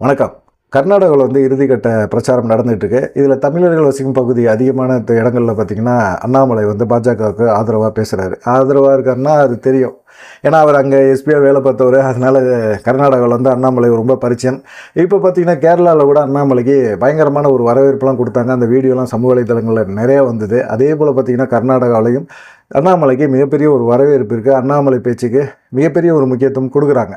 வணக்கம். கர்நாடகாவில் வந்து இறுதிக்கட்ட பிரச்சாரம் நடந்துகிட்ருக்கு. இதில் தமிழர்கள் வசிக்கும் பகுதி அதிகமான இடங்களில் பார்த்திங்கன்னா பார்த்தீங்கன்னா அண்ணாமலை வந்து பாஜகவுக்கு ஆதரவாக பேசுகிறாரு ஆதரவாக இருக்காருன்னா அது தெரியும். ஏன்னா அவர் அங்கே எஸ்பியாக வேலை பார்த்தவர். அதனால் கர்நாடகாவில் வந்து அண்ணாமலை ரொம்ப பரிச்சயம். இப்போ பார்த்தீங்கன்னா கேரளாவில் கூட அண்ணாமலைக்கு பயங்கரமான ஒரு வரவேற்புலாம் கொடுத்தாங்க. அந்த வீடியோலாம் சமூக வலைதளங்களில் நிறைய வந்தது. அதே போல் பார்த்தீங்கன்னா கர்நாடகாவிலையும் அண்ணாமலைக்கு மிகப்பெரிய ஒரு வரவேற்பு இருக்குது அண்ணாமலை பேச்சுக்கு மிகப்பெரிய ஒரு முக்கியத்துவம் கொடுக்குறாங்க.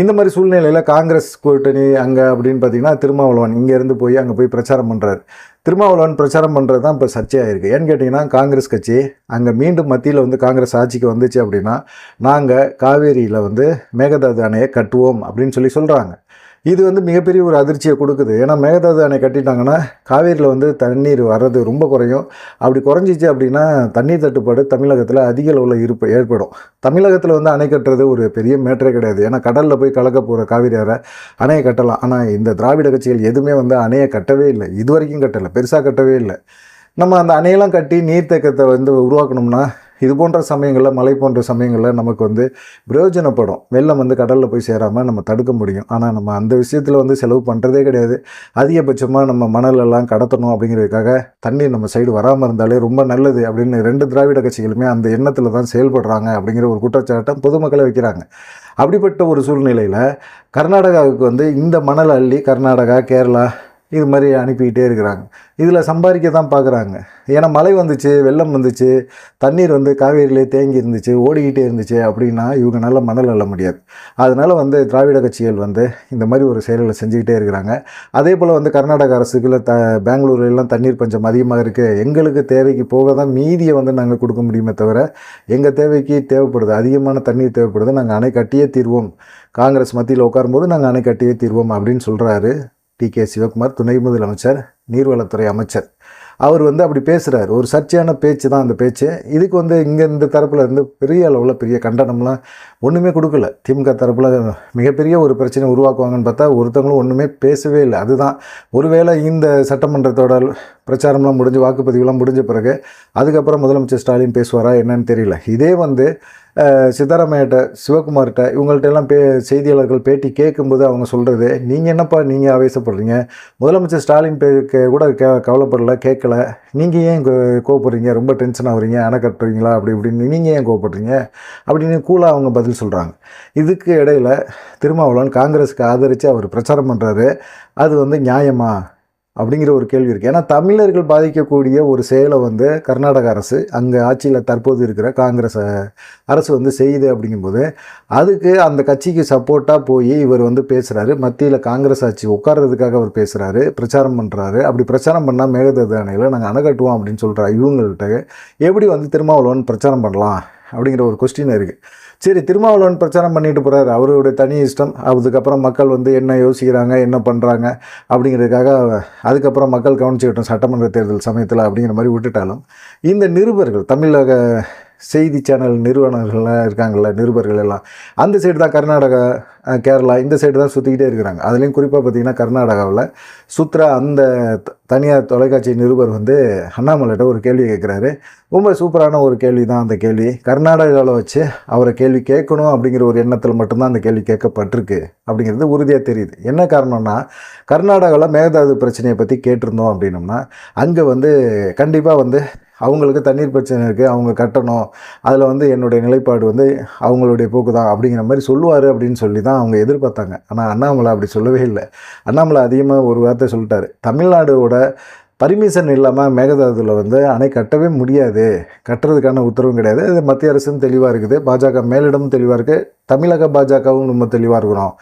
இந்த மாதிரி சூழ்நிலையில் காங்கிரஸ் கூட்டணி அங்கே அப்படின்னு பார்த்தீங்கன்னா திருமாவளவன் இங்கேருந்து போய் அங்கே போய் பிரச்சாரம் பண்ணுறாரு திருமாவளவன் பிரச்சாரம் பண்ணுறது தான் இப்போ சர்ச்சையாக இருக்குது ஏன்னு கேட்டிங்கன்னா காங்கிரஸ் கட்சி அங்கே மீண்டும் மத்தியில் வந்து காங்கிரஸ் ஆட்சிக்கு வந்துச்சு அப்படின்னா நாங்கள் காவேரியில் வந்து மேகதாது அணையை கட்டுவோம் அப்படின்னு சொல்லி சொல்கிறாங்க இது வந்து மிகப்பெரிய ஒரு அதிர்ச்சியை கொடுக்குது. ஏன்னா மேகதாது அணை கட்டிட்டாங்கன்னா காவேரியில் வந்து தண்ணீர் வர்றது ரொம்ப குறையும். அப்படி குறைஞ்சிச்சு அப்படின்னா தண்ணீர் தட்டுப்பாடு தமிழகத்தில் அதிக அளவில் இருப்பு ஏற்படும். தமிழகத்தில் வந்து அணை கட்டுறது ஒரு பெரிய மேட்டரே கிடையாது. ஏன்னா கடலில் போய் கலக்க போகிற காவேரி ஆறை அணையை கட்டலாம். ஆனால் இந்த திராவிட கட்சிகள் எதுவுமே வந்து அணையை கட்டவே இல்லை. இது வரைக்கும் கட்டலை. பெருசாக கட்டவே இல்லை. நம்ம அந்த அணையெல்லாம் கட்டி நீர்த்தேக்கத்தை வந்து உருவாக்கணும்னா இது போன்ற சமயங்களில் மழை போன்ற சமயங்களில் நமக்கு வந்து பிரயோஜனப்படும். வெள்ளம் வந்து கடலில் போய் சேராமல் நம்ம தடுக்க முடியும். ஆனால் நம்ம அந்த விஷயத்தில் வந்து செலவு பண்ணுறதே கிடையாது. அதிகபட்சமாக நம்ம மணலெல்லாம் கடத்தணும் அப்படிங்கிறதுக்காக தண்ணி நம்ம சைடு வராமல் இருந்தாலே ரொம்ப நல்லது அப்படின்னு ரெண்டு திராவிட கட்சிகளுமே அந்த எண்ணத்தில் தான் செயல்படுறாங்க அப்படிங்கிற ஒரு குற்றச்சாட்டம் பொதுமக்களை வைக்கிறாங்க. அப்படிப்பட்ட ஒரு சூழ்நிலையில் கர்நாடகாவுக்கு வந்து இந்த மணல் அள்ளி கர்நாடகா கேரளா இது மாதிரி அனுப்பிக்கிட்டே இருக்கிறாங்க. இதில் சம்பாதிக்க தான் பார்க்குறாங்க ஏன்னா மழை வந்துச்சு வெள்ளம் வந்துச்சு தண்ணீர் வந்து காவேரியிலே தேங்கி இருந்துச்சு ஓடிக்கிட்டே இருந்துச்சு அப்படின்னா இவங்க மணல் அள்ள முடியாது. அதனால் வந்து திராவிட கட்சிகள் வந்து இந்த மாதிரி ஒரு செயல்களை செஞ்சுக்கிட்டே இருக்கிறாங்க. அதே போல் வந்து கர்நாடக அரசுக்குள்ள த பெங்களூர்லாம் தண்ணீர் பஞ்சம் அதிகமாக இருக்குது எங்களுக்கு தேவைக்கு போக தான் மீதியை வந்து நாங்கள் கொடுக்க முடியுமே தவிர எங்கள் தேவைக்கு தேவைப்படுது அதிகமான தண்ணீர் தேவைப்படுது நாங்கள் அணை கட்டியே தீர்வோம். காங்கிரஸ் மத்தியில் உட்காரும்போது நாங்கள் அணை கட்டியே தீர்வோம் அப்படின்னு சொல்கிறாரு டி கே சிவகுமார் துணை முதலமைச்சர் நீர்வளத்துறை அமைச்சர். அவர் வந்து அப்படி பேசுகிறார் ஒரு சர்ச்சையான பேச்சு தான் அந்த பேச்சு. இதுக்கு வந்து இங்கே இந்த தரப்பில் இருந்து பெரிய அளவில் பெரிய கண்டனம்லாம் ஒன்றுமே கொடுக்கல. திமுக தரப்பில் மிகப்பெரிய ஒரு பிரச்சனை உருவாக்குவாங்கன்னு பார்த்தா ஒருத்தவங்களும் ஒன்றுமே பேசவே இல்லை. அதுதான். ஒருவேளை இந்த சட்டமன்றத்தோட பிரச்சாரம்லாம் முடிஞ்சு வாக்குப்பதிவுலாம் முடிஞ்ச பிறகு அதுக்கப்புறம் முதலமைச்சர் ஸ்டாலின் பேசுவாரா என்னன்னு தெரியல. இதே வந்து சித்தராமையாட்ட சிவகுமார்கிட்ட இவங்கள்ட்ட எல்லாம் பே செய்தியாளர்கள் பேட்டி கேட்கும்போது அவங்க சொல்கிறது நீங்கள் என்னப்பா நீங்கள் ஆவேசப்படுறீங்க? முதலமைச்சர் ஸ்டாலின் பே கூட கே கவலைப்படல கேட்கல. நீங்கள் ஏன் கோவப்படுறீங்க? ரொம்ப டென்ஷன் ஆகுறீங்க அணை கட்டுறீங்களா? அப்படி இப்படின்னு நீங்கள் ஏன் கோவப்படுறீங்க? அப்படின்னு கூலாக அவங்க பதில் சொல்கிறாங்க இதுக்கு இடையில திருமாவளவன் காங்கிரஸுக்கு ஆதரித்து அவர் பிரச்சாரம் பண்ணுறாரு அது வந்து நியாயமாக அப்படிங்கிற ஒரு கேள்வி இருக்குது ஏன்னா தமிழர்கள் பாதிக்கக்கூடிய ஒரு செயலை வந்து கர்நாடக அரசு அங்கே ஆட்சியில் தற்போது இருக்கிற காங்கிரஸ் அரசு வந்து செய்யுது அப்படிங்கும்போது அதுக்கு அந்த கட்சிக்கு சப்போர்ட்டாக போய் இவர் வந்து பேசுகிறாரு மத்தியில் காங்கிரஸ் ஆட்சி உட்கார்றதுக்காக அவர் பேசுகிறாரு பிரச்சாரம் பண்ணுறாரு அப்படி பிரச்சாரம் பண்ணால் மேகதாது அணையில் நாங்கள் அணை கட்டுவோம் அப்படின்னு சொல்கிற இவங்கள்ட்ட எப்படி வந்து திருமாவளவன் பிரச்சாரம் பண்ணலாம்? அப்படிங்கிற ஒரு கொஸ்டின் இருக்குது சரி திருமாவளவன் பிரச்சாரம் பண்ணிட்டு போகிறாரு அவருடைய தனி இஷ்டம். அதுக்கப்புறம் மக்கள் வந்து என்ன யோசிக்கிறாங்க என்ன பண்ணுறாங்க அப்படிங்கிறதுக்காக அதுக்கப்புறம் மக்கள் கவனிச்சுக்கிட்டோம் சட்டமன்ற தேர்தல் சமயத்தில் அப்படிங்கிற மாதிரி விட்டுட்டாலும் இந்த நிருபர்கள் தமிழக செய்தி சேனல் நிறுவனங்கள்லாம் இருக்காங்கள்ல நிருபர்கள் எல்லாம். அந்த சைடு தான் கர்நாடகா கேரளா இந்த சைடு தான் சுற்றிக்கிட்டே இருக்கிறாங்க. அதுலேயும் குறிப்பாக பார்த்தீங்கன்னா கர்நாடகாவில் சுத்ரா அந்த த- தனியார் தொலைக்காட்சி நிருபர் வந்து அண்ணாமலைகிட்ட ஒரு கேள்வி கேட்குறாரு ரொம்ப சூப்பரான ஒரு கேள்வி தான் அந்த கேள்வி. கர்நாடகாவில் வச்சு அவரை கேள்வி கேட்கணும் அப்படிங்கிற ஒரு எண்ணத்தில் மட்டும்தான் அந்த கேள்வி கேட்கப்பட்டிருக்கு அப்படிங்கிறது உறுதியாக தெரியுது. என்ன காரணம்னா கர்நாடகாவில் மேகதாது பிரச்சனையை பற்றி கேட்டிருந்தோம் அப்படின்னோம்னா அங்கே வந்து கண்டிப்பாக வந்து அவங்களுக்கு தண்ணீர் பிரச்சனை இருக்குது அவங்க கட்டணும் அதில் வந்து என்னுடைய நிலைப்பாடு வந்து அவங்களுடைய போக்கு தான் அப்படிங்கிற மாதிரி சொல்லுவார் அப்படின்னு சொல்லி தான் அவங்க எதிர்பார்த்தாங்க. ஆனால் அண்ணாமலை அப்படி சொல்லவே இல்லை. அண்ணாமலை அதிகமாக ஒரு வார்த்தை சொல்லிட்டாரு. தமிழ்நாடோட பர்மிஷன் இல்லாமல் மேகதாதுவில் வந்து அணை கட்டவே முடியாது. கட்டுறதுக்கான உத்தரவும் கிடையாது. இது மத்திய அரசும் தெளிவாக இருக்குது. பாஜக மேலிடமும் தெளிவாக இருக்குது தமிழக பாஜகவும் ரொம்ப தெளிவாக இருக்கிறோம்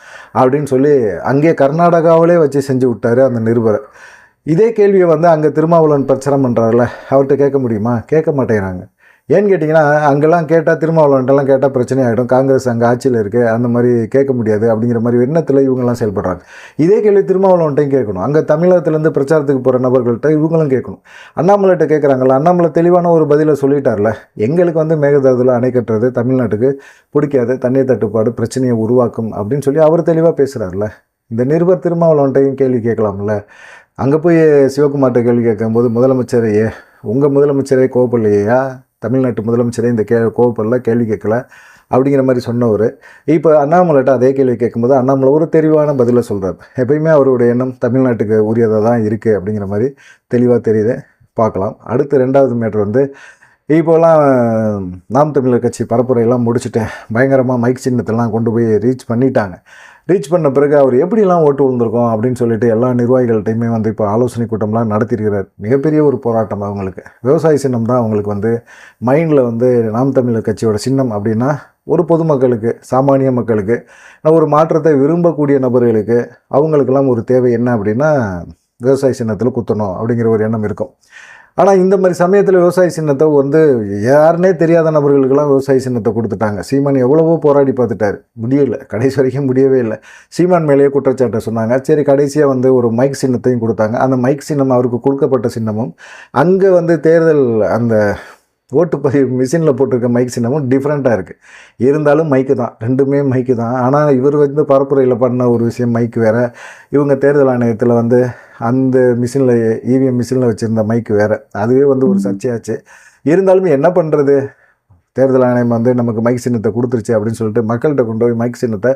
அப்படின்னு சொல்லி அங்கே கர்நாடகாவிலே வச்சு செஞ்சு விட்டார் அந்த நிருபரை. இதே கேள்வியை வந்து அங்கே திருமாவளவன் பிரச்சாரம் பண்ணுறாருல அவர்கிட்ட கேட்க முடியுமா? கேட்க மாட்டேங்கிறாங்க. ஏன்னு கேட்டிங்கன்னா அங்கெல்லாம் கேட்டால் திருமாவளவன்ட்டெல்லாம் கேட்டால் பிரச்சனை ஆகிடும் காங்கிரஸ் அங்கே ஆட்சியில் இருக்குது அந்த மாதிரி கேட்க முடியாது அப்படிங்கிற மாதிரி எண்ணத்தில் இவங்கெல்லாம் செயல்படுறாங்க. இதே கேள்வி திருமாவளவன்ட்டையும் கேட்கணும். அங்கே தமிழகத்துலேருந்து பிரச்சாரத்துக்கு போகிற நபர்கள்ட்ட இவங்களும் கேட்கணும். அண்ணாமலைகிட்ட கேட்குறாங்கல்ல அண்ணாமலை தெளிவான ஒரு பதிலை சொல்லிட்டார்ல எங்களுக்கு வந்து மேகதாதுல அணை கட்டுறது தமிழ்நாட்டுக்கு பிடிக்காது தண்ணீர் தட்டுப்பாடு பிரச்சனையை உருவாக்கும் அப்படின்னு சொல்லி அவர் தெளிவாக பேசுகிறார்ல இந்த நிருபர் திருமாவளவன்ட்டையும் கேள்வி கேட்கலாம்ல. அங்கே போய் சிவகுமார்கிட்ட கேள்வி கேட்கும்போது முதலமைச்சரையே உங்கள் முதலமைச்சரே கோவப்படலையா? தமிழ்நாட்டு முதலமைச்சரே இந்த கே கோவப்படல கேள்வி கேட்கல அப்படிங்கிற மாதிரி சொன்னவர். இப்போ அண்ணாமலைட்ட அதே கேள்வி கேட்கும்போது அண்ணாமலை ஒரு தெளிவான பதிலை சொல்கிறார் எப்பயுமே அவருடைய எண்ணம் தமிழ்நாட்டுக்கு உரியதாக தான் இருக்குது அப்படிங்கிற மாதிரி தெளிவாக தெரியுது. பார்க்கலாம். அடுத்து ரெண்டாவது மேட்ரு வந்து இப்போலாம் நாம் தமிழர் கட்சி பரப்புரையெல்லாம் முடிச்சுட்டு பயங்கரமாக மைக் சின்னத்தெல்லாம் கொண்டு போய் ரீச் பண்ணிட்டாங்க. ரீச் பண்ண பிறகு அவர் எப்படிலாம் ஓட்டு விழுந்திருக்கோம் அப்படின்னு சொல்லிட்டு எல்லா நிர்வாகிகள்கிட்டையுமே வந்து இப்போ ஆலோசனை கூட்டம்லாம் நடத்தியிருக்கிறார். மிகப்பெரிய ஒரு போராட்டம் அவங்களுக்கு. விவசாய சின்னம் தான் அவங்களுக்கு வந்து மைண்டில் வந்து நாம் தமிழர் கட்சியோட சின்னம் அப்படின்னா ஒரு பொதுமக்களுக்கு சாமானிய மக்களுக்கு ஒரு மாற்றத்தை விரும்பக்கூடிய நபர்களுக்கு அவங்களுக்கெல்லாம் ஒரு தேவை என்ன அப்படின்னா விவசாய சின்னத்தில் குத்தணும் அப்படிங்கிற ஒரு எண்ணம் இருக்கும். ஆனால் இந்த மாதிரி சமயத்தில் விவசாய சின்னத்தை வந்து யாருனே தெரியாத நபர்களுக்கெல்லாம் விவசாய சின்னத்தை கொடுத்துட்டாங்க. சீமான் எவ்வளவோ போராடி பார்த்துட்டாரு. முடியலை. கடைசி வரைக்கும் முடியவே இல்லை. சீமான் மேலேயே குற்றச்சாட்டை சொன்னாங்க. சரி கடைசியாக வந்து ஒரு மைக் சின்னத்தையும் கொடுத்தாங்க. அந்த மைக் சின்னம் அவருக்கு கொடுக்கப்பட்ட சின்னமும் அங்கே வந்து தேர்தல் அந்த ஓட்டுப்பதிவு மிஷினில் போட்டிருக்க மைக் சின்னமும் டிஃப்ரெண்ட்டாக இருக்குது இருந்தாலும் மைக்கு தான். ரெண்டுமே மைக்கு தான். ஆனால் இவர் வந்து பரப்புரையில் பண்ண ஒரு விஷயம் மைக்கு வேறு. இவங்க தேர்தல் ஆணையத்தில் வந்து அந்த மிஷினில் இவிஎம் மிஷினில் வச்சுருந்த மைக்கு வேறு. அதுவே வந்து ஒரு சர்ச்சையாச்சு. இருந்தாலும் என்ன பண்ணுறது தேர்தல் ஆணையம் வந்து நமக்கு மைக் சின்னத்தை கொடுத்துருச்சு அப்படின்னு சொல்லிட்டு மக்கள்கிட்ட கொண்டு போய் மைக் சின்னத்தை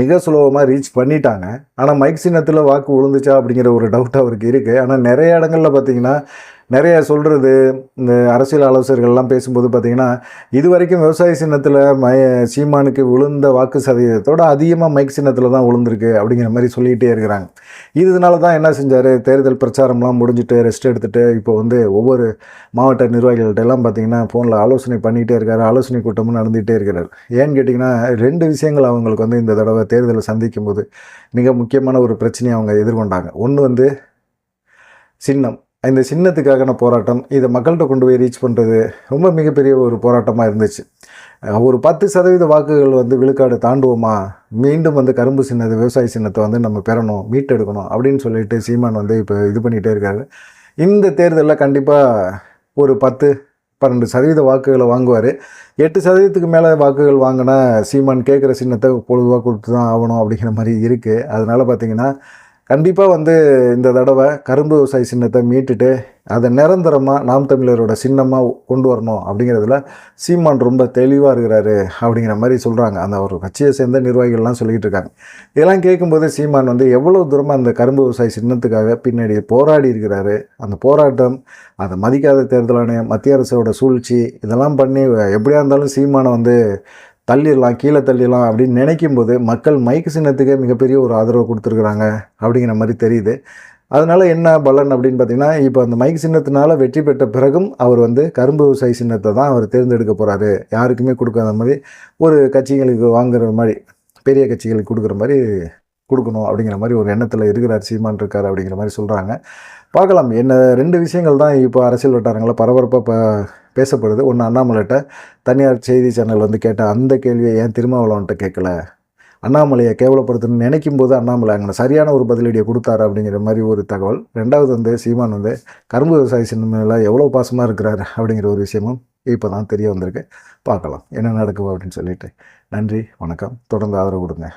மிக சுலபமாக ரீச் பண்ணிட்டாங்க. ஆனால் மைக் சின்னத்தில் வாக்கு விழுந்துச்சா அப்படிங்கிற ஒரு டவுட் அவருக்கு இருக்குது ஆனால் நிறைய இடங்களில் பார்த்தீங்கன்னா நிறைய சொல்கிறது இந்த அரசியல் ஆலோசகர்கள்லாம் பேசும்போது பார்த்திங்கன்னா இது வரைக்கும் விவசாய சின்னத்தில் மய சீமானுக்கு விழுந்த வாக்கு சதவீதத்தோடு அதிகமாக மைக் சின்னத்தில் தான் விழுந்திருக்கு அப்படிங்கிற மாதிரி சொல்லிகிட்டே இருக்கிறாங்க. இதனால தான் என்ன செஞ்சார்? தேர்தல் பிரச்சாரம்லாம் முடிஞ்சுட்டு ரெஸ்ட் எடுத்துகிட்டு இப்போ வந்து ஒவ்வொரு மாவட்ட நிர்வாகிகள்கிட்ட எல்லாம் பார்த்திங்கன்னா ஃபோனில் ஆலோசனை பண்ணிகிட்டே இருக்காரு. ஆலோசனை கூட்டமும் நடந்துகிட்டே இருக்கிறார். ஏன்னு கேட்டிங்கன்னா ரெண்டு விஷயங்கள் அவங்களுக்கு வந்து இந்த தடவை தேர்தலை சந்திக்கும் போது மிக முக்கியமான ஒரு பிரச்சனையை அவங்க எதிர்கொண்டாங்க. ஒன்று வந்து சின்னம். இந்த சின்னத்துக்கான போராட்டம் இதை மக்கள்கிட்ட கொண்டு போய் ரீச் பண்ணுறது ரொம்ப மிகப்பெரிய ஒரு போராட்டமாக இருந்துச்சு. ஒரு பத்து சதவீத வாக்குகள் வந்து விழுக்காடு தாண்டுவோமா? மீண்டும் வந்து கரும்பு சின்னது விவசாய சின்னத்தை வந்து நம்ம பெறணும் மீட்டெடுக்கணும் அப்படின்னு சொல்லிட்டு சீமான் வந்து இப்போ இது பண்ணிகிட்டே இருக்காரு. இந்த தேர்தலில் கண்டிப்பாக ஒரு பத்து பன்னெண்டு சதவீத வாக்குகளை வாங்குவார். எட்டு சதவீதத்துக்கு மேலே வாக்குகள் வாங்கினா சீமான் கேட்குற சின்னத்தை பொழுதுவாக கொடுத்து தான் ஆகணும் அப்படிங்கிற மாதிரி இருக்குது அதனால் பார்த்திங்கன்னா கண்டிப்பாக வந்து இந்த தடவை கரும்பு விவசாய சின்னத்தை மீட்டுட்டு அதை நிரந்தரமாக நாம் தமிழரோட சின்னமாக கொண்டு வரணும் அப்படிங்கிறதுல சீமான் ரொம்ப தெளிவாக இருக்கிறாரு அப்படிங்கிற மாதிரி சொல்கிறாங்க அந்த ஒரு கட்சியை சேர்ந்த நிர்வாகிகள்லாம் சொல்லிகிட்டு இருக்காங்க. இதெல்லாம் கேட்கும்போது சீமான் வந்து எவ்வளோ தூரமாக அந்த கரும்பு விவசாய சின்னத்துக்காக பின்னாடி போராடி இருக்கிறாரு. அந்த போராட்டம் அதை மதிக்காத தேர்தல் ஆணையம் மத்திய அரசோட சூழ்ச்சி இதெல்லாம் பண்ணி எப்படியா இருந்தாலும் சீமானை வந்து தள்ளிடலாம் கீழே தள்ளிடலாம் அப்படின்னு நினைக்கும் போது மக்கள் மைக்கு சின்னத்துக்கே மிகப்பெரிய ஒரு ஆதரவு கொடுத்துருக்குறாங்க அப்படிங்கிற மாதிரி தெரியுது. அதனால் என்ன பலன் அப்படின்னு பார்த்தீங்கன்னா இப்போ அந்த மைக் சின்னத்தினால வெற்றி பெற்ற பிறகும் அவர் வந்து கரும்பு விவசாய சின்னத்தை தான் அவர் தேர்ந்தெடுக்க போகிறாரு யாருக்குமே கொடுக்காத மாதிரி ஒரு கட்சிகளுக்கு வாங்குற மாதிரி பெரிய கட்சிகளுக்கு கொடுக்குற மாதிரி கொடுக்கணும் அப்படிங்கிற மாதிரி ஒரு எண்ணத்தில் இருக்கிறார் சீமான் இருக்கார் அப்படிங்கிற மாதிரி சொல்கிறாங்க பார்க்கலாம் என்ன ரெண்டு விஷயங்கள் தான் இப்போ அரசியல் வட்டாரங்களில் பரபரப்பாக இப்போ பேசப்படுது. ஒன்று அண்ணாமலைகிட்ட தனியார் செய்தி சேனல் வந்து கேட்ட அந்த கேள்வியை ஏன் திருமாவளவன்ட்ட கேட்கல? அண்ணாமலையை கேவலப்படுத்தணும்னு நினைக்கும் போது அண்ணாமலை அங்கே சரியான ஒரு பதிலடியை கொடுத்தாரு அப்படிங்கிற மாதிரி ஒரு தகவல். ரெண்டாவது வந்து சீமான் வந்து கரும்பு விவசாய சின்னமில் எவ்வளோ பாசமாக இருக்கிறார் அப்படிங்கிற ஒரு விஷயமும் இப்போ தான் தெரிய வந்திருக்கு. பார்க்கலாம். என்ன நடக்கும் அப்படின்னு சொல்லிட்டு. நன்றி வணக்கம். தொடர்ந்து ஆதரவு கொடுங்க.